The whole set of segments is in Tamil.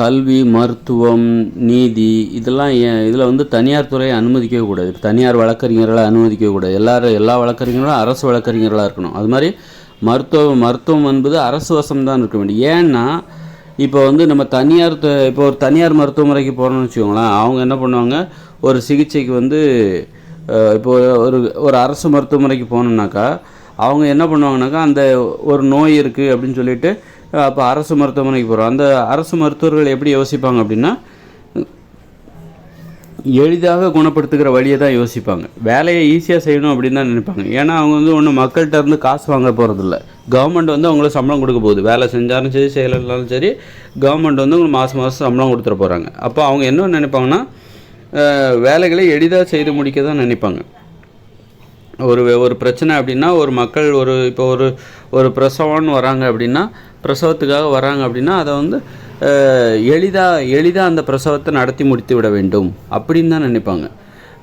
கல்வி மருத்துவம் நீதி இதெல்லாம் ஏன் இதில் வந்து தனியார் துறையை அனுமதிக்கவே கூடாது. தனியார் வழக்கறிஞர்களை அனுமதிக்கவே கூடாது. எல்லாரும் எல்லா வழக்கறிஞர்களும் அரசு வழக்கறிஞர்களாக இருக்கணும். அது மாதிரி மருத்துவம் மருத்துவம் என்பது அரசு வசம் தான் இருக்க வேண்டும். ஏன்னா இப்போ வந்து நம்ம தனியார் இப்போ ஒரு தனியார் மருத்துவமனைக்கு போகிறோம்னு வச்சுக்கோங்களேன் அவங்க என்ன பண்ணுவாங்க? ஒரு சிகிச்சைக்கு வந்து இப்போது இப்போ ஒரு ஒரு அரசு மருத்துவமனைக்கு போகணுன்னாக்கா அவங்க என்ன பண்ணுவாங்கனாக்கா அந்த ஒரு நோய் இருக்குது அப்படின்னு சொல்லிட்டு அப்போ அரசு மருத்துவமனைக்கு போகிறோம் அந்த அரசு மருத்துவர்கள் எப்படி யோசிப்பாங்க அப்படின்னா எளிதாக குணப்படுத்துகிற வழியை தான் யோசிப்பாங்க. வேலையை ஈஸியாக செய்யணும் அப்படின்னு தான் நினைப்பாங்க. ஏன்னா அவங்க வந்து ஒன்றும் மக்கள்கிட்ட இருந்து காசு வாங்க போகிறதில்ல கவர்மெண்ட் வந்து அவங்களுக்கு சம்பளம் கொடுக்க போகுது. வேலை செஞ்சாலும் சரி செய்யலைனாலும் சரி கவர்மெண்ட் வந்து உங்களுக்கு மாதம் மாதம் சம்பளம் கொடுத்துட போகிறாங்க அப்போ அவங்க என்ன நினைப்பாங்கன்னா வேலைகளை எளிதாக செய்து முடிக்க தான் நினைப்பாங்க. ஒரு ஒரு பிரச்சனை அப்படின்னா ஒரு மக்கள் ஒரு இப்போ ஒரு ஒரு பிரசவம்னு வராங்க அப்படின்னா பிரசவத்துக்காக வராங்க அப்படின்னா அதை வந்து எளிதாக எளிதாக அந்த பிரசவத்தை நடத்தி முடித்து விட வேண்டும் அப்படின்னு தான் நினைப்பாங்க.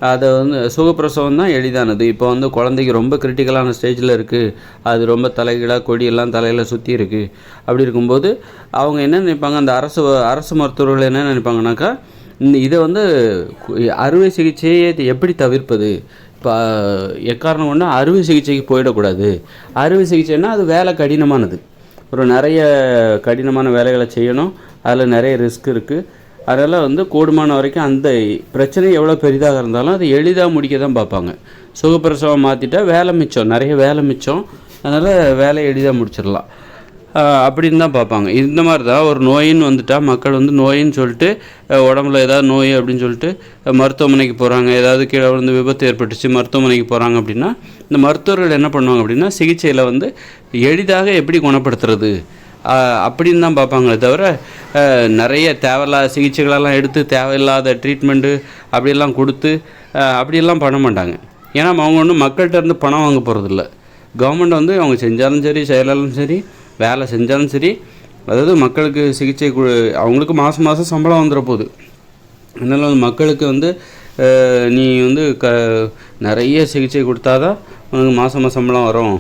அதை வந்து சுகப்பிரசவம் தான் எளிதானது. இப்போ வந்து குழந்தைக்கு ரொம்ப கிரிட்டிக்கலான ஸ்டேஜில் இருக்குது அது ரொம்ப தலைகீழாக கொடியெல்லாம் தலையில் சுற்றி இருக்குது அப்படி இருக்கும்போது அவங்க என்ன நினைப்பாங்க? அந்த அரசு அரசு மருத்துவர்கள் என்ன நினைப்பாங்கனாக்கா இந்த இதை வந்து அறுவை சிகிச்சையை எப்படி தவிர்ப்பது? இப்போ எக்காரணம் ஒன்று அறுவை சிகிச்சைக்கு போயிடக்கூடாது. அறுவை சிகிச்சைன்னா அது வேலை கடினமானது. ஒரு நிறைய கடினமான வேலைகளை செய்யணும். அதில் நிறைய ரிஸ்க் இருக்குது அதனால் வந்து கூடுமான வரைக்கும் அந்த பிரச்சனை எவ்வளோ பெரிதாக இருந்தாலும் அது எளிதாக முடிக்க தான் பார்ப்பாங்க. சுகப்பிரசவம் மாற்றிட்டா வேலை மிச்சம். நிறைய வேலை மிச்சம். அதனால் வேலையை எளிதாக முடிச்சிடலாம். அப்படின்னு தான் பார்ப்பாங்க. இந்த மாதிரி தான் ஒரு நோயின்னு வந்துட்டால் மக்கள் வந்து நோயின்னு சொல்லிட்டு உடம்புல ஏதாவது நோய் அப்படின்னு சொல்லிட்டு மருத்துவமனைக்கு போகிறாங்க ஏதாவது கீழே விழுந்து விபத்து ஏற்பட்டுச்சு மருத்துவமனைக்கு போகிறாங்க அப்படின்னா இந்த மருத்துவர்கள் என்ன பண்ணுவாங்க அப்படின்னா சிகிச்சையில் வந்து எளிதாக எப்படி குணப்படுத்துறது? அப்படின்னு தான் பார்ப்பாங்களே தவிர நிறைய தேவையில்லாத சிகிச்சைகளெல்லாம் எடுத்து தேவையில்லாத ட்ரீட்மெண்ட்டு அப்படியெல்லாம் கொடுத்து அப்படியெல்லாம் பண்ண மாட்டாங்க. ஏன்னா அவங்க ஒன்றும் மக்கள்கிட்ட இருந்து பணம் வாங்க போகிறதில்ல கவர்மெண்ட் வந்து அவங்க செஞ்சாலும் சரி செயலாலும் சரி வேலை செஞ்சாலும் சரி அதாவது மக்களுக்கு சிகிச்சை கு அவங்களுக்கு மாதம் மாதம் சம்பளம் வந்துட போகுது அதனால் வந்து மக்களுக்கு வந்து நீ வந்து க நிறைய சிகிச்சை கொடுத்தா தான் உனக்கு மாதம் சம்பளம் வரும்.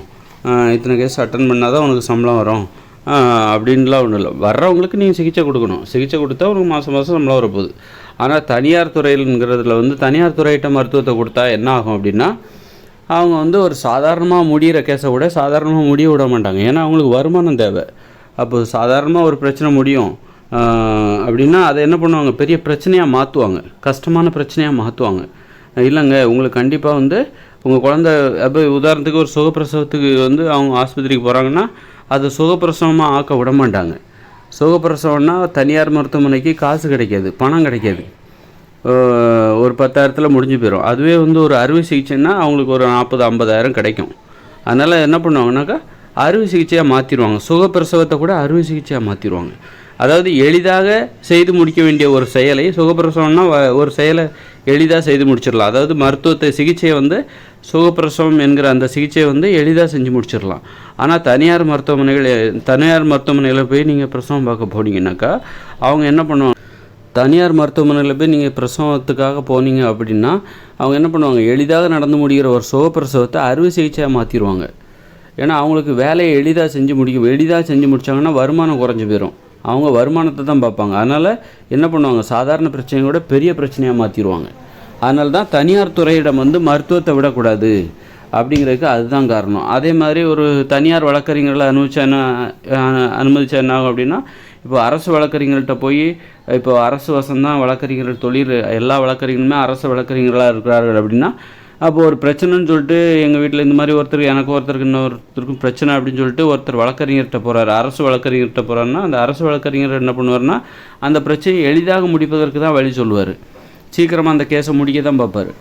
இத்தனை கேஸ் அட்டன் பண்ணால் தான் உனக்கு சம்பளம் வரும். அப்படின்லாம் ஒன்றும் இல்லை. வர்றவங்களுக்கு நீங்கள் சிகிச்சை கொடுக்கணும். சிகிச்சை கொடுத்தா உனக்கு மாதம் மாதம் சம்பளம் வரப்போகுது. ஆனால் தனியார் துறையில்ங்கிறதுல வந்து தனியார் துறையிட்ட மருத்துவத்தை கொடுத்தா என்ன ஆகும் அப்படின்னா அவங்க வந்து ஒரு சாதாரணமாக முடிகிற கேஸை விட சாதாரணமாக முடிய விட மாட்டாங்க. ஏன்னா அவங்களுக்கு வருமானம் தேவை. அப்போ சாதாரணமாக ஒரு பிரச்சனை முடியும். அப்படின்னா அதை என்ன பண்ணுவாங்க? பெரிய பிரச்சனையாக மாற்றுவாங்க கஷ்டமான பிரச்சனையாக மாற்றுவாங்க இல்லைங்க உங்களுக்கு கண்டிப்பாக வந்து உங்கள் குழந்த அப்போ உதாரணத்துக்கு ஒரு சுகப்பிரசவத்துக்கு வந்து அவங்க ஆஸ்பத்திரிக்கு போகிறாங்கன்னா அதை சுகப்பிரசவமாக ஆக்க விட மாட்டாங்க. சுகப்பிரசவம்னா தனியார் மருத்துவமனைக்கு காசு கிடைக்காது பணம் கிடைக்காது. ஒரு பத்தாயிரத்தில் முடிஞ்சு போயிடும் அதுவே வந்து ஒரு அறுவை சிகிச்சைன்னா அவங்களுக்கு ஒரு நாற்பது ஐம்பதாயிரம் கிடைக்கும். அதனால் என்ன பண்ணுவாங்கனாக்கா அறுவை சிகிச்சையாக மாற்றிடுவாங்க சுகப்பிரசவத்தை கூட அறுவை சிகிச்சையாக மாற்றிடுவாங்க அதாவது எளிதாக செய்து முடிக்க வேண்டிய ஒரு செயலை சுகப்பிரசவம்னா ஒரு செயலை எளிதாக செய்து முடிச்சிடலாம். அதாவது மருத்துவத்தை சிகிச்சையை வந்து சுகப்பிரசவம் என்கிற அந்த சிகிச்சையை வந்து எளிதாக செஞ்சு முடிச்சிடலாம். ஆனால் தனியார் மருத்துவமனைகள் தனியார் மருத்துவமனையில் போய் நீங்கள் பிரசவம் பார்க்க போனீங்கன்னாக்கா அவங்க என்ன பண்ணுவாங்க? தனியார் மருத்துவமனையில் போய் நீங்கள் பிரசவத்துக்காக போனீங்க அப்படின்னா அவங்க என்ன பண்ணுவாங்க? எளிதாக நடந்து முடிகிற ஒரு சுகப்பிரசவத்தை அறுவை சிகிச்சையாக மாற்றிடுவாங்க ஏன்னா அவங்களுக்கு வேலையை எளிதாக செஞ்சு முடிக்கும் எளிதாக செஞ்சு முடிச்சாங்கன்னா வருமானம் குறைஞ்சி போயிடும் அவங்க வருமானத்தை தான் பார்ப்பாங்க. அதனால் என்ன பண்ணுவாங்க? சாதாரண பிரச்சனையை விட பெரிய பிரச்சனையாக மாற்றிடுவாங்க அதனால தான் தனியார் துறையிடம் வந்து மருத்துவத்தை விடக்கூடாது அப்படிங்கிறதுக்கு அதுதான் காரணம். அதே மாதிரி ஒரு தனியார் வழக்கறிஞர்களை அனுபவிச்சா என்ன அனுமதிச்சா என்ன ஆகும் அப்படின்னா இப்போ அரசு வழக்கறிஞர்கள்ட்ட போய் இப்போ அரசு வசம்தான் வழக்கறிஞர்கள் தொழில் எல்லா வழக்கறிஞர்களுமே அரசு வழக்கறிஞர்களாக இருக்கிறார்கள் அப்படின்னா அப்போது ஒரு பிரச்சனைன்னு சொல்லிட்டு எங்கள் வீட்டில் இந்த மாதிரி ஒருத்தர் எனக்கு ஒருத்தருக்கு இன்னொருத்தருக்கும் பிரச்சனை அப்படின்னு சொல்லிட்டு ஒருத்தர் வழக்கறிஞர்கிட்ட போகிறார் அரசு வழக்கறிஞர்கிட்ட போகிறாருன்னா அந்த அரசு வழக்கறிஞர் என்ன பண்ணுவார்னா அந்த பிரச்சனையை எளிதாக முடிப்பதற்கு தான் வழி சொல்லுவார். சீக்கிரமாக அந்த கேஸை முடிக்க தான் பார்ப்பார்.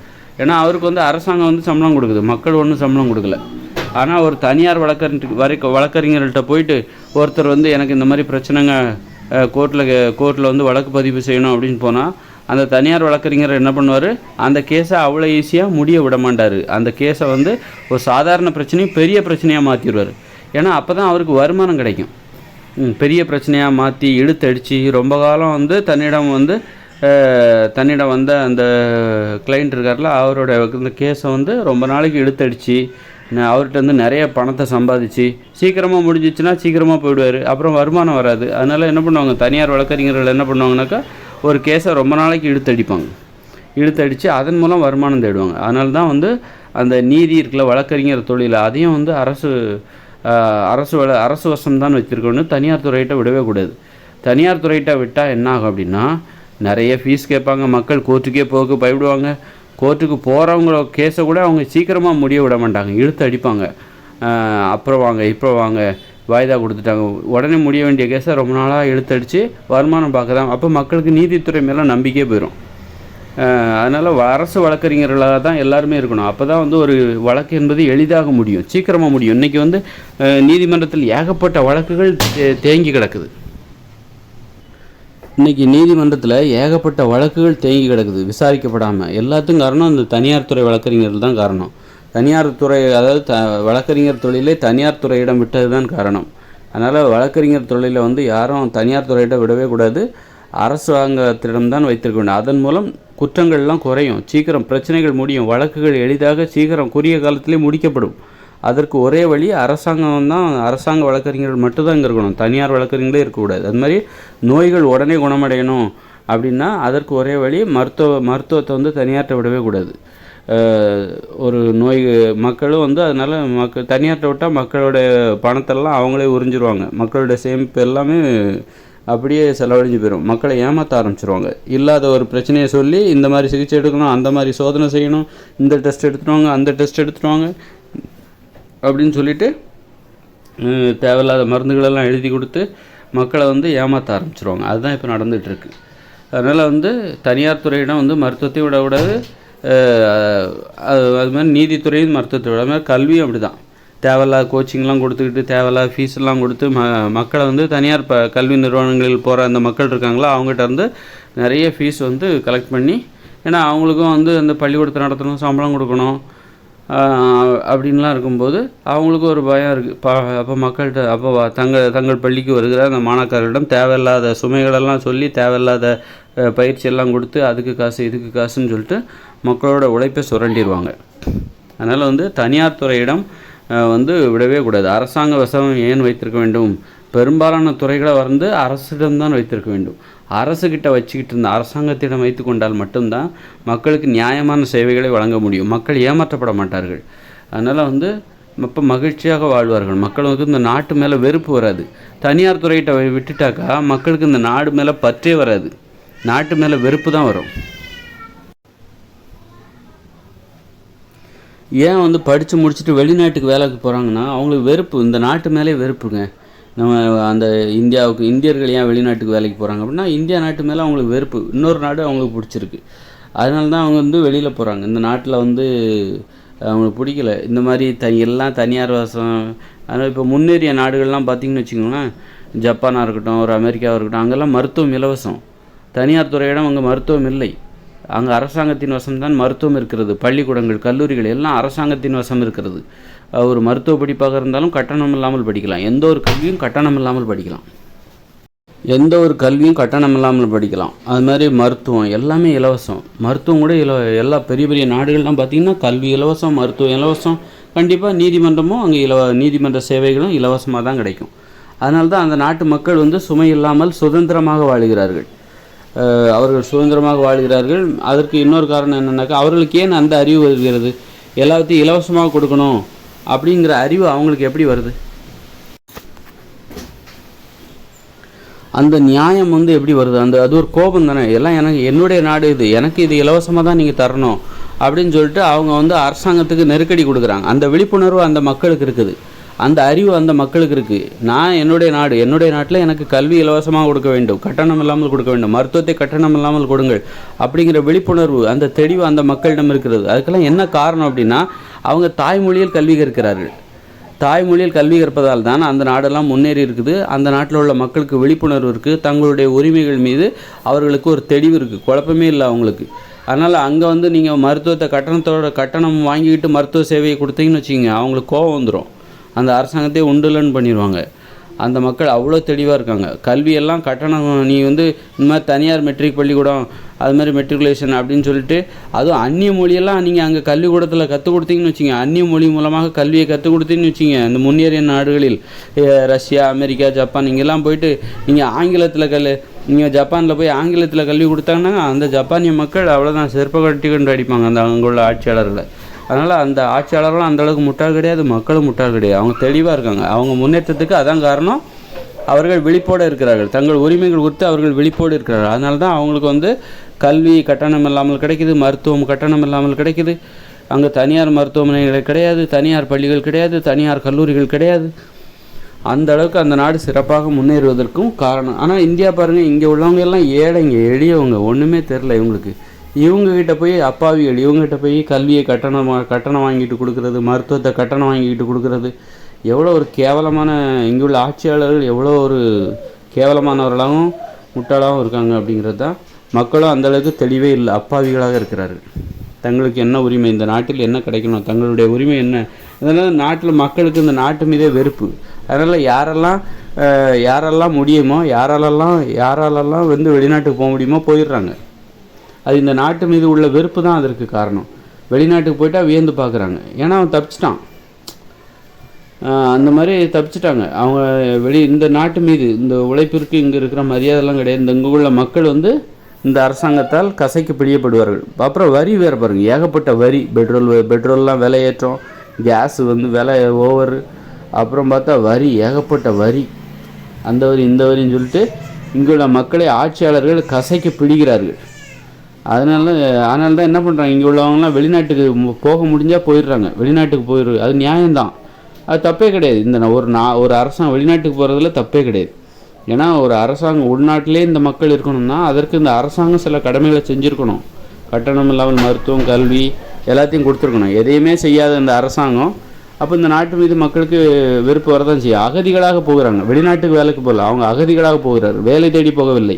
ஏன்னா அவருக்கு வந்து அரசாங்கம் வந்து சம்பளம் கொடுக்குது. மக்கள் ஒன்றும் சம்பளம் கொடுக்கல. ஆனால் ஒரு தனியார் வழக்கறிஞர் வரை வழக்கறிஞர்கள்ட்ட போயிட்டு ஒருத்தர் வந்து எனக்கு இந்த மாதிரி பிரச்சனைங்க கோர்ட்டில் கோர்ட்டில் வந்து வழக்கு பதிவு செய்யணும் அப்படின்னு போனால் அந்த தனியார் வழக்கறிஞர் என்ன பண்ணுவார்? அந்த கேஸை அவ்வளோ ஈஸியாக முடிய விட மாட்டார். அந்த கேஸை வந்து ஒரு சாதாரண பிரச்சனையும் பெரிய பிரச்சனையாக மாற்றிடுவார் ஏன்னா அப்போ தான் அவருக்கு வருமானம் கிடைக்கும். பெரிய பிரச்சனையாக மாற்றி இழுத்தடிச்சு ரொம்ப காலம் வந்து தன்னிடம் வந்து தன்னிடம் வந்த அந்த கிளைண்ட் இருக்கார்ல அவரோட இந்த கேஸை வந்து ரொம்ப நாளைக்கு இழுத்தடிச்சு அவர்கிட்ட வந்து நிறைய பணத்தை சம்பாதிச்சு சீக்கிரமாக முடிஞ்சிச்சுன்னா சீக்கிரமாக போயிடுவார். அப்புறம் வருமானம் வராது. அதனால் என்ன பண்ணுவாங்க? தனியார் வழக்கறிஞர்கள் என்ன பண்ணுவாங்கனாக்கா ஒரு கேஸை ரொம்ப நாளைக்கு இழுத்தடிப்பாங்க. இழுத்தடித்து அதன் மூலம் வருமானம் தேடுவாங்க. அதனால தான் வந்து அந்த நீதி இருக்குல்ல வழக்கறிஞர் தொழில் அதையும் வந்து அரசு அரசு வள அரசு வசம் தான் வச்சுருக்கணும் தனியார் துறையிட்ட விடவே கூடாது. தனியார் துறையிட்ட விட்டால் என்ன ஆகும் அப்படின்னா நிறைய ஃபீஸ் கேட்பாங்க மக்கள் கோர்ட்டுக்கே போக பயப்படுவாங்க. கோர்ட்டுக்கு போகிறவங்கள கேஸை கூட அவங்க சீக்கிரமாக முடிய விட மாட்டாங்க. இழுத்து அடிப்பாங்க அப்புறம் வாங்க இப்போ வாங்க. வாய்தா கொடுத்துட்டாங்க. உடனே முடிய வேண்டிய கேஸை ரொம்ப நாளாக இழுத்தடிச்சு வருமானம் பார்க்க தான் அப்போ மக்களுக்கு நீதித்துறை மேலே நம்பிக்கையே போயிடும் அதனால் அரசு வழக்கறிஞர்களாக தான் எல்லாருமே இருக்கணும். அப்போ தான் வந்து ஒரு வழக்கு என்பது எளிதாக முடியும். சீக்கிரமாக முடியும். இன்றைக்கி வந்து நீதிமன்றத்தில் ஏகப்பட்ட வழக்குகள் தே- தேங்கி கிடக்குது. இன்றைக்கி நீதிமன்றத்தில் ஏகப்பட்ட வழக்குகள் தேங்கி கிடக்குது. விசாரிக்கப்படாமல் எல்லாத்துக்கும் காரணம் இந்த தனியார் துறை வழக்கறிஞர்கள் தான் காரணம். தனியார் துறை அதாவது த வழக்கறிஞர் தொழிலே தனியார் துறையிடம் விட்டது தான் காரணம். அதனால் வழக்கறிஞர் தொழிலை வந்து யாரும் தனியார் துறையிடம் விடவே கூடாது. அரசாங்கத்திடம் தான் வைத்திருக்க வேண்டும். அதன் மூலம் குற்றங்கள்லாம் குறையும். சீக்கிரம் பிரச்சனைகள் முடியும். வழக்குகள் எளிதாக சீக்கிரம் குறுகிய காலத்திலே முடிக்கப்படும். அதற்கு ஒரே வழி அரசாங்கம் தான். அரசாங்க வழக்கறிஞர்கள் மட்டும்தான் இங்கே இருக்கணும். தனியார் வழக்கறிஞர்களே இருக்கக்கூடாது அது மாதிரி நோய்கள் உடனே குணமடையணும் அப்படின்னா அதற்கு ஒரே வழி மருத்துவ மருத்துவத்தை வந்து தனியார்கிட்ட விடவே கூடாது. ஒரு நோய் மக்களும் வந்து அதனால் மக்கள் தனியார்கிட்ட விட்டால் மக்களோட பணத்தெல்லாம் அவங்களே உறிஞ்சிருவாங்க. மக்களோட சேமிப்பு எல்லாமே அப்படியே செலவழிஞ்சு போயிடும் மக்களை ஏமாற்ற ஆரம்பிச்சிருவாங்க. இல்லாத ஒரு பிரச்சனையை சொல்லி இந்த மாதிரி சிகிச்சை எடுக்கணும் அந்த மாதிரி சோதனை செய்யணும் இந்த டெஸ்ட் எடுத்துட்டு வாங்க அந்த டெஸ்ட் எடுத்துட்டு வாங்க அப்படின்னு சொல்லிட்டு தேவையில்லாத மருந்துகளெல்லாம் எழுதி கொடுத்து மக்களை வந்து ஏமாற்ற ஆரம்பிச்சிருவாங்க. அதுதான் இப்போ நடந்துகிட்ருக்கு அதனால் வந்து தனியார் துறையிடம் வந்து மருத்துவத்தை விட அது அது மாதிரி நீதித்துறையும் மருத்துவத்தை விட அது மாதிரி கல்வியும் அப்படி தான் தேவையில்லாத கோச்சிங்லாம் கொடுத்துக்கிட்டு தேவையில்லாத ஃபீஸ்லாம் கொடுத்து ம மக்களை வந்து தனியார் ப கல்வி நிறுவனங்களில் போகிற அந்த மக்கள் இருக்காங்களோ அவங்ககிட்ட இருந்து நிறைய ஃபீஸ் வந்து கலெக்ட் பண்ணி ஏன்னா அவங்களுக்கும் வந்து அந்த பள்ளிக்கூடத்தை நடத்தணும் சம்பளம் கொடுக்கணும் அப்படின்லாம் இருக்கும்போது அவங்களுக்கும் ஒரு பயம் இருக்குது பா அப்போ மக்கள்கிட்ட அப்போ தங்கள் தங்கள் பள்ளிக்கு வருகிற அந்த மாணாக்கர்களிடம் தேவையில்லாத சுமைகளெல்லாம் சொல்லி தேவையில்லாத பயிற்சியெல்லாம் கொடுத்து அதுக்கு காசு இதுக்கு காசுன்னு சொல்லிட்டு மக்களோட உழைப்பை சுரண்டிடுவாங்க அதனால் வந்து தனியார் துறையிடம் வந்து விடவே கூடாது. அரசாங்க வசம் ஏன் வைத்திருக்க வேண்டும்? பெரும்பாலான துறைகளை வந்து அரசிடம்தான் வைத்திருக்க வேண்டும். அரசுகிட்ட வச்சுக்கிட்டு இருந்த அரசாங்கத்திடம் வைத்து கொண்டால் மட்டும்தான் மக்களுக்கு நியாயமான சேவைகளை வழங்க முடியும். மக்கள் ஏமாற்றப்பட மாட்டார்கள். அதனால் வந்து இப்போ மகிழ்ச்சியாக வாழ்வார்கள். மக்களுக்கு இந்த நாட்டு மேலே வெறுப்பு வராது. தனியார் துறையிட்ட விட்டுட்டாக்கா மக்களுக்கு இந்த நாடு மேலே பற்றே வராது. நாட்டு மேலே வெறுப்பு தான் வரும். ஏன் வந்து படித்து முடிச்சுட்டு வெளிநாட்டுக்கு வேலைக்கு போகிறாங்கன்னா அவங்களுக்கு வெறுப்பு. இந்த நாட்டு மேலே வெறுப்புங்க. நம்ம அந்த இந்தியாவுக்கு இந்தியர்கள் ஏன் வெளிநாட்டுக்கு வேலைக்கு போகிறாங்க அப்படின்னா இந்தியா நாட்டு மேலே அவங்களுக்கு வெறுப்பு. இன்னொரு நாடு அவங்களுக்கு பிடிச்சிருக்கு. அதனால தான் அவங்க வந்து வெளியில் போகிறாங்க இந்த நாட்டில் வந்து அவங்களுக்கு பிடிக்கல. இந்த மாதிரி த எல்லாம் தனியார் வசம் அதனால் இப்போ முன்னேறிய நாடுகள்லாம் பார்த்திங்கன்னு வச்சுக்கோங்களேன் ஜப்பானாக இருக்கட்டும் ஒரு அமெரிக்காவாக இருக்கட்டும் அங்கெல்லாம் மருத்துவம் இலவசம். தனியார் துறையிடம் அங்கே மருத்துவம் இல்லை. அங்கே அரசாங்கத்தின் வசம்தான் மருத்துவம் இருக்கிறது. பள்ளிக்கூடங்கள் கல்லூரிகள் எல்லாம் அரசாங்கத்தின் வசம் இருக்கிறது. ஒரு மருத்துவ படிப்பாக இருந்தாலும் கட்டணம் இல்லாமல் படிக்கலாம். எந்த ஒரு கல்வியும் கட்டணம் இல்லாமல் படிக்கலாம். எந்த ஒரு கல்வியும் கட்டணம் இல்லாமல் படிக்கலாம். அது மாதிரி மருத்துவம் எல்லாமே இலவசம். மருத்துவம் கூட இல எல்லா பெரிய பெரிய நாடுகள்லாம் பார்த்திங்கன்னா கல்வி இலவசம் மருத்துவம் இலவசம். கண்டிப்பாக நீதிமன்றமும் அங்கே இலவ நீதிமன்ற சேவைகளும் இலவசமாக தான் கிடைக்கும். அதனால தான் அந்த நாட்டு மக்கள் வந்து சுமை இல்லாமல் சுதந்திரமாக வாழுகிறார்கள். அவர்கள் சுதந்திரமாக வாழ்கிறார்கள். அதற்கு இன்னொரு காரணம் என்னென்னாக்கா அவர்களுக்கு ஏன் அந்த அறிவு வருகிறது? எல்லாத்தையும் இலவசமாக கொடுக்கணும் அப்படிங்கிற அறிவு அவங்களுக்கு எப்படி வருது? அந்த நியாயம் வந்து எப்படி வருது? அந்த அது ஒரு கோபம் தானே? எல்லாம் எனக்கு என்னுடைய நாடு இது. எனக்கு இது இலவசமாக தான் நீங்கள் தரணும் அப்படின்னு சொல்லிட்டு அவங்க வந்து அரசாங்கத்துக்கு நெருக்கடி கொடுக்குறாங்க. அந்த விழிப்புணர்வு அந்த மக்களுக்கு இருக்குது. அந்த அறிவு அந்த மக்களுக்கு இருக்குது நான் என்னுடைய நாடு என்னுடைய நாட்டில் எனக்கு கல்வி இலவசமாக கொடுக்க வேண்டும் கட்டணம் இல்லாமல் கொடுக்க வேண்டும் மருத்துவத்தை கட்டணம் இல்லாமல் கொடுங்கள் அப்படிங்கிற விழிப்புணர்வு அந்த தெளிவு அந்த மக்களிடம் இருக்கிறது. அதுக்கெல்லாம் என்ன காரணம் அப்படின்னா அவங்க தாய்மொழியில் கல்வி கற்கிறார்கள். தாய்மொழியில் கல்வி கற்பதால் தான் அந்த நாடெல்லாம் முன்னேறி இருக்குது. அந்த நாட்டில் உள்ள மக்களுக்கு விழிப்புணர்வு இருக்குது தங்களுடைய உரிமைகள் மீது அவர்களுக்கு ஒரு தெளிவு இருக்குது குழப்பமே இல்லை அவங்களுக்கு. அதனால் அங்கே வந்து நீங்கள் மருத்துவத்தை கட்டணத்தோட கட்டணம் வாங்கிக்கிட்டு மருத்துவ சேவையை கொடுத்தீங்கன்னு வச்சுக்கோங்க அவங்களுக்கு கோவம் வந்துடும் அந்த அரசாங்கத்தையே உண்டுலன்னு பண்ணிடுவாங்க அந்த மக்கள் அவ்வளோ தெளிவாக இருக்காங்க. கல்வியெல்லாம் கட்டணம் நீ வந்து இந்த மாதிரி தனியார் மெட்ரிக் பள்ளிக்கூடம் அது மாதிரி மெட்ரிகுலேஷன் அப்படின்னு சொல்லிட்டு அதுவும் அந்நிய மொழியெல்லாம் நீங்கள் அங்கே கல்விக்கூடத்தில் கற்றுக் கொடுத்தீங்கன்னு வச்சிங்க அந்நிய மொழி மூலமாக கல்வியை கற்றுக் கொடுத்தீங்கன்னு வச்சிங்க இந்த முன்னேறிய நாடுகளில் ரஷ்யா அமெரிக்கா ஜப்பான் இங்கெல்லாம் போயிட்டு நீங்கள் ஆங்கிலத்தில் கல் நீங்கள் ஜப்பானில் போய் ஆங்கிலத்தில் கல்வி கொடுத்தாங்கன்னா அந்த ஜப்பானிய மக்கள் அவ்வளோதான் செருப்ப கட்டி கொண்டு அடிப்பாங்க அந்த அங்கே உள்ள ஆட்சியாளர்களை. அதனால் அந்த ஆட்சியாளர்களும் அந்த அளவுக்கு முட்டாள் கிடையாது மக்களும் முட்டாள் கிடையாது. அவங்க தெளிவாக இருக்காங்க. அவங்க முன்னேற்றத்துக்கு அதான் காரணம். அவர்கள் விழிப்போடு இருக்கிறார்கள். தங்கள் உரிமைகள் குறித்து அவர்கள் விழிப்போடு இருக்கிறார்கள். அதனால தான் அவங்களுக்கு வந்து கல்வி கட்டணம் இல்லாமல் கிடைக்குது மருத்துவம் கட்டணம் இல்லாமல் கிடைக்குது. அங்கே தனியார் மருத்துவமனைகள் கிடையாது தனியார் பள்ளிகள் கிடையாது தனியார் கல்லூரிகள் கிடையாது. அந்த அளவுக்கு அந்த நாடு சிறப்பாக முன்னேறுவதற்கும் காரணம். ஆனால் இந்தியா பாருங்கள் இங்கே உள்ளவங்க எல்லாம் ஏழைங்க எளியவங்க. ஒன்றுமே தெரில இவங்களுக்கு. இவங்ககிட்ட போய் அப்பாவிகள் இவங்ககிட்ட போய் கல்வியை கட்டணமாக கட்டணம் வாங்கிட்டு கொடுக்குறது மருத்துவத்தை கட்டணம் வாங்கிட்டு கொடுக்குறது. எவ்வளோ ஒரு கேவலமான இங்கே உள்ள ஆட்சியாளர்கள் எவ்வளோ ஒரு கேவலமானவர்களாகவும் முட்டாளாகவும் இருக்காங்க அப்படிங்கிறது தான் மக்களும் அந்த அளவுக்கு தெளிவே இல்லை அப்பாவிகளாக இருக்கிறார்கள். தங்களுக்கு என்ன உரிமை இந்த நாட்டில் என்ன கிடைக்கணும் தங்களுடைய உரிமை என்ன? அதனால் நாட்டில் மக்களுக்கு இந்த நாட்டு மீதே வெறுப்பு. அதனால் யாரெல்லாம் யாரெல்லாம் முடியுமோ யாராலெல்லாம் யாராலெல்லாம் வந்து வெளிநாட்டுக்கு போக முடியுமோ போயிடுறாங்க. அது இந்த நாட்டு மீது உள்ள வெறுப்பு தான் அதற்கு காரணம். வெளிநாட்டுக்கு போயிட்டா வியந்து பார்க்குறாங்க. ஏன்னா அவன் தப்பிச்சிட்டான். அந்த மாதிரி தப்பிச்சிட்டாங்க. அவங்க வெளி இந்த நாட்டு மீது இந்த உழைப்பிற்கு இங்கே இருக்கிற மரியாதைலாம் கிடையாது. இந்த இங்கே உள்ள மக்கள் வந்து இந்த அரசாங்கத்தால் கசைக்கு பிடியப்படுவார்கள் அப்புறம் வரி வேறு பாருங்கள் ஏகப்பட்ட வரி. பெட்ரோல் பெட்ரோல்லாம் விலையேற்றம். கேஸ் வந்து விலை ஓவர். அப்புறம் பார்த்தா வரி ஏகப்பட்ட வரி. அந்த வரி இந்த வரின்னு சொல்லிட்டு இங்குள்ள மக்களை ஆட்சியாளர்கள் கசைக்கு பிடிக்கிறார்கள். அதனால அதனால தான் என்ன பண்ணுறாங்க இங்கே உள்ளவங்கலாம் வெளிநாட்டுக்கு போக முடிஞ்சால் போயிடுறாங்க. வெளிநாட்டுக்கு போயிடு அது நியாயம்தான். அது தப்பே கிடையாது. இந்த ஒரு நா ஒரு அரசாங்கம் வெளிநாட்டுக்கு போகிறதுல தப்பே கிடையாது. ஏன்னா ஒரு அரசாங்கம் உள்நாட்டிலே இந்த மக்கள் இருக்கணும்னா அதற்கு இந்த அரசாங்கம் சில கடமைகளை செஞ்சுருக்கணும். கட்டணம் இல்லாமல் மருத்துவம் கல்வி எல்லாத்தையும் கொடுத்துருக்கணும். எதையுமே செய்யாத இந்த அரசாங்கம் அப்போ இந்த நாட்டு மீது மக்களுக்கு வெறுப்பு வரதான் செய்யும். அகதிகளாக போகிறாங்க. வெளிநாட்டுக்கு வேலைக்கு போகல. அவங்க அகதிகளாக போகிறார்கள் வேலை தேடி போகவில்லை.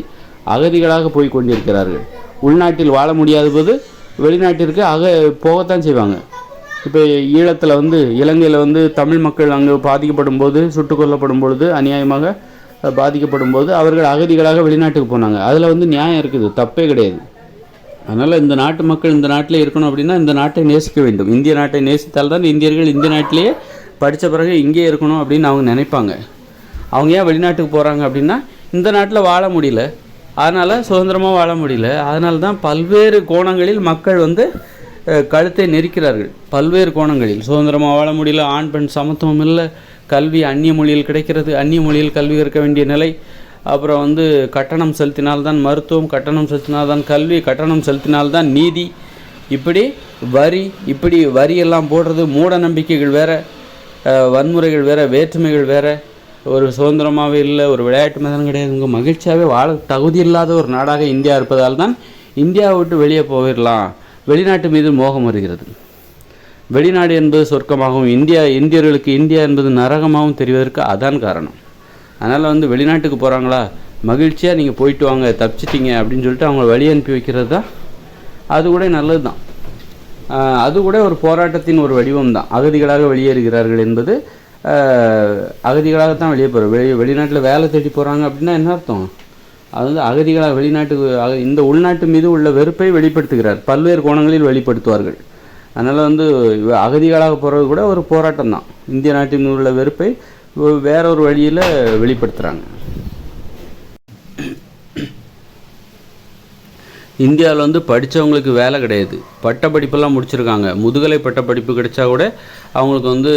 அகதிகளாக போய் கொண்டிருக்கிறார்கள். உள்நாட்டில் வாழ முடியாத போது வெளிநாட்டிற்கு அக போகத்தான் செய்வாங்க. இப்போ ஈழத்தில் வந்து இலங்கையில் வந்து தமிழ் மக்கள் அங்கே பாதிக்கப்படும் போது சுட்டுக் கொல்லப்படும் பொழுது அநியாயமாக பாதிக்கப்படும் போது அவர்கள் அகதிகளாக வெளிநாட்டுக்கு போனாங்க. அதில் வந்து நியாயம் இருக்குது. தப்பே கிடையாது. அதனால் இந்த நாட்டு மக்கள் இந்த நாட்டிலே இருக்கணும் அப்படின்னா இந்த நாட்டை நேசிக்க வேண்டும். இந்திய நாட்டை நேசித்தால் தான் இந்தியர்கள் இந்திய நாட்டிலேயே படித்த பிறகு இங்கே இருக்கணும் அப்படின்னு அவங்க நினைப்பாங்க. அவங்க ஏன் வெளிநாட்டுக்கு போகிறாங்க அப்படின்னா இந்த நாட்டில் வாழ முடியல. அதனால் சுதந்திரமாக வாழ முடியல. அதனால தான் பல்வேறு கோணங்களில் மக்கள் வந்து கழுத்தை நெரிக்கிறார்கள். பல்வேறு கோணங்களில். சுதந்திரமாக வாழ முடியல ஆண் பெண் சமத்துவம் இல்லை கல்வி அந்நிய மொழியில் கிடைக்கிறது. அந்நிய மொழியில் கல்வி இருக்க வேண்டிய நிலை. அப்புறம் வந்து கட்டணம் செலுத்தினால்தான் மருத்துவம் கட்டணம் செலுத்தினால்தான் கல்வி கட்டணம் செலுத்தினால்தான் நீதி. இப்படி வரி இப்படி வரியெல்லாம் போடுறது மூட நம்பிக்கைகள் வேறு வன்முறைகள் வேறு வேற்றுமைகள் வேறு. ஒரு சுதந்திரமாகவே இல்லை ஒரு விளையாட்டு மதம் கிடையாது. உங்கள் மகிழ்ச்சியாகவே வாழ தகுதி இல்லாத ஒரு நாடாக இந்தியா இருப்பதால் தான் இந்தியாவை விட்டு வெளியே போயிடலாம். வெளிநாட்டு மீது மோகம் வருகிறது. வெளிநாடு என்பது சொர்க்கமாகவும் இந்தியா இந்தியர்களுக்கு இந்தியா என்பது நரகமாகவும் தெரிவதற்கு அதான் காரணம். அதனால் வந்து வெளிநாட்டுக்கு போகிறாங்களா மகிழ்ச்சியாக நீங்கள் போயிட்டு வாங்க தப்பிச்சிட்டிங்க அப்படின்னு சொல்லிட்டு அவங்கள வழி அனுப்பி வைக்கிறது தான். அது கூட நல்லது தான். அது கூட ஒரு போராட்டத்தின் ஒரு வடிவம் தான். அகதிகளாக வெளியேறுகிறார்கள் என்பது அகதிகளாகத்தான் வெளியே போகிறோம் வெளி வெளிநாட்டில் வேலை தேடி போகிறாங்க அப்படின்னா என்ன அர்த்தம்? அது வந்து அகதிகளாக வெளிநாட்டுக்கு இந்த உள்நாட்டு மீது உள்ள வெறுப்பை வெளிப்படுத்துகிறார். பல்வேறு கோணங்களில் வெளிப்படுத்துவார்கள். அதனால் வந்து அகதிகளாக போகிறது கூட ஒரு போராட்டம் தான் இந்திய நாட்டின் மீது உள்ள வெறுப்பை வேற ஒரு வழியில் வெளிப்படுத்துகிறாங்க இந்தியாவில் வந்து படித்தவங்களுக்கு வேலை கிடையாது. பட்ட படிப்பெல்லாம் முடிச்சிருக்காங்க. முதுகலை பட்ட படிப்பு கிடைச்சா கூட அவங்களுக்கு வந்து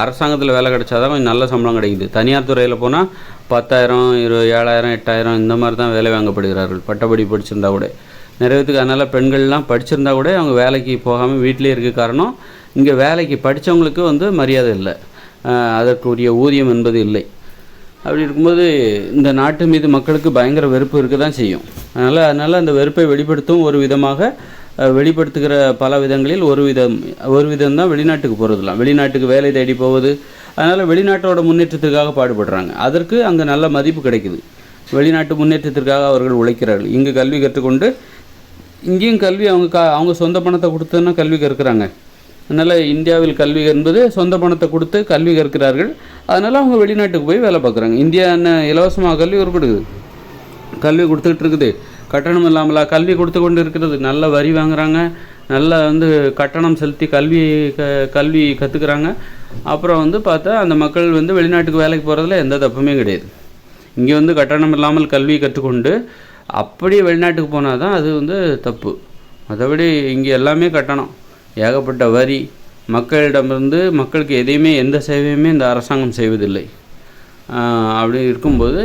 அரசாங்கத்தில் வேலை கிடைச்சாதான் கொஞ்சம் நல்ல சம்பளம் கிடைக்குது. தனியார் துறையில் போனால் பத்தாயிரம் இரு ஏழாயிரம் எட்டாயிரம் இந்த மாதிரி தான் வேலை வாங்கப்படுகிறார்கள். பட்டப்படிப்பு படிச்சிருந்தா கூட. நிறைய பேத்துக்கு அதனால் பெண்கள்லாம் படிச்சிருந்தா கூட அவங்க வேலைக்கு போகாமல் வீட்டிலே இருக்க காரணம் இங்கே வேலைக்கு படித்தவங்களுக்கு வந்து மரியாதை இல்லை. அதற்குரிய ஊதியம் என்பது இல்லை. அப்படி இருக்கும்போது இந்த நாட்டு மீது மக்களுக்கு பயங்கர வெறுப்பு இருக்க தான் செய்யும். அதனால் அதனால் அந்த வெறுப்பை வெளிப்படுத்தும் ஒரு விதமாக வெளிப்படுத்துகிற பல விதங்களில் ஒரு விதம் ஒரு விதம் தான் வெளிநாட்டுக்கு போகிறதுலாம் வெளிநாட்டுக்கு வேலை தேடி போவது. அதனால் வெளிநாட்டோட முன்னேற்றத்துக்காக பாடுபடுறாங்க. அதற்கு அங்கே நல்ல மதிப்பு கிடைக்குது. வெளிநாட்டு முன்னேற்றத்திற்காக அவர்கள் உழைக்கிறார்கள். இங்கு கல்வி கற்றுக்கொண்டு இங்கேயும் கல்வி அவங்க கா அவங்க சொந்த பணத்தை கொடுத்துன்னா கல்வி கற்கிறாங்க. அதனால் இந்தியாவில் கல்வி என்பது சொந்த பணத்தை கொடுத்து கல்வி கற்கிறார்கள். அதனால் அவங்க வெளிநாட்டுக்கு போய் வேலை பார்க்குறாங்க. இந்தியா என்ன இலவசமாக கல்வி கொடுக்குது? கல்வி கொடுத்துக்கிட்டு இருக்குது. கட்டணம் இல்லாமலா கல்வி கொடுத்து கொண்டு இருக்கிறது. நல்ல வரி வாங்குறாங்க. நல்ல வந்து கட்டணம் செலுத்தி கல்வி க கல்வி கற்றுக்குறாங்க அப்புறம் வந்து பார்த்தா அந்த மக்கள் வந்து வெளிநாட்டுக்கு வேலைக்கு போகிறதுல எந்த தப்புமே கிடையாது. இங்கே வந்து கட்டணம் இல்லாமல் கல்வி கற்றுக்கொண்டு அப்படியே வெளிநாட்டுக்கு போனால் தான் அது வந்து தப்பு. மற்றபடி இங்கே எல்லாமே கட்டணம். ஏகப்பட்ட வரி மக்களிடமிருந்து மக்களுக்கு எதையுமே எந்த சேவையுமே இந்த அரசாங்கம் செய்வதில்லை. அப்படி இருக்கும்போது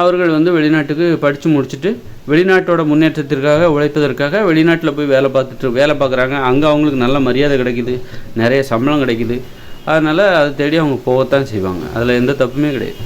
அவர்கள் வந்து வெளிநாட்டுக்கு படித்து முடிச்சுட்டு வெளிநாட்டோட முன்னேற்றத்திற்காக உழைப்பதற்காக வெளிநாட்டில் போய் வேலை பார்த்துட்டு வேலை பார்க்குறாங்க. அங்கே அவங்களுக்கு நல்ல மரியாதை கிடைக்குது. நிறைய சம்பளம் கிடைக்குது. அதனால் அதை தேடி அவங்க போகத்தான் செய்வாங்க. அதில் எந்த தப்புமே கிடையாது.